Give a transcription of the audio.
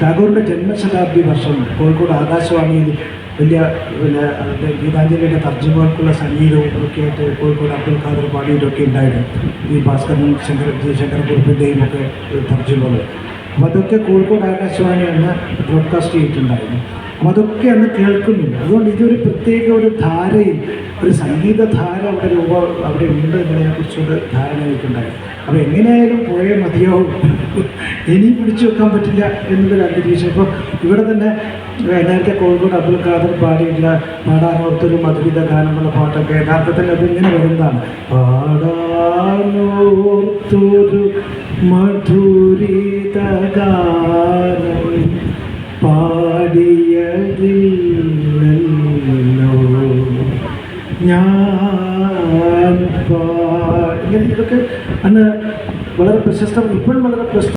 ടാഗോറിന്റെ ജന്മശതാബ്ദി വർഷം കോഴിക്കോട് ആകാശവാണിയിൽ വലിയ പിന്നെ ഗീതാഞ്ജലിയുടെ തർജമകൾക്കുള്ള സംഗീതവും ഒക്കെ ആയിട്ട് കോഴിക്കോട് അബ്ദുൽ ഖാദർ പാടിയിലൊക്കെ ഉണ്ടായിരുന്നു. ഈ ഭാസ്കരൻ ശങ്കർ ജി ശങ്കരക്കുറുപ്പിന്റെയും ഒക്കെ തർജമകൾ. അപ്പോൾ അതൊക്കെ കോഴിക്കോട് ആകാശവാണി അന്ന് ബ്രോഡ്കാസ്റ്റ് ചെയ്തിട്ടുണ്ടായിരുന്നു. അപ്പോൾ അതൊക്കെ അന്ന് കേൾക്കുന്നുണ്ട്. അതുകൊണ്ട് ഇതൊരു പ്രത്യേക ഒരു ധാരയിൽ ഒരു സംഗീതധാര അവിടെ രൂപ അവിടെ ഉണ്ട് എന്നതിനെക്കുറിച്ചൊരു ധാരണ എനിക്കുണ്ടായിരുന്നു അപ്പോൾ എങ്ങനെയായാലും പോയേ മതിയാവും. ഇനി പിടിച്ചു വെക്കാൻ പറ്റില്ല എന്നൊരു അന്തരീക്ഷം. ഇപ്പോൾ ഇവിടെ തന്നെ നേരത്തെ കോഴിക്കോട് അബ്ദുൽ ഖാദർ പാടിയിട്ടുള്ള പാടാനോർത്തൊരു മധുരിത ഗാനമുള്ള പാട്ടൊക്കെ യഥാർത്ഥത്തിൽ അതിങ്ങനെ വരുന്നതാണ്. പാടാനോർത്തൊരു മധുരിത ഗാനം പാടിയതില്ലല്ലോ. ഞാൻ ഇങ്ങനെ ഇതൊക്കെ അന്ന് വളരെ പ്രശസ്തം ഇപ്പോഴും വളരെ പ്രശസ്ത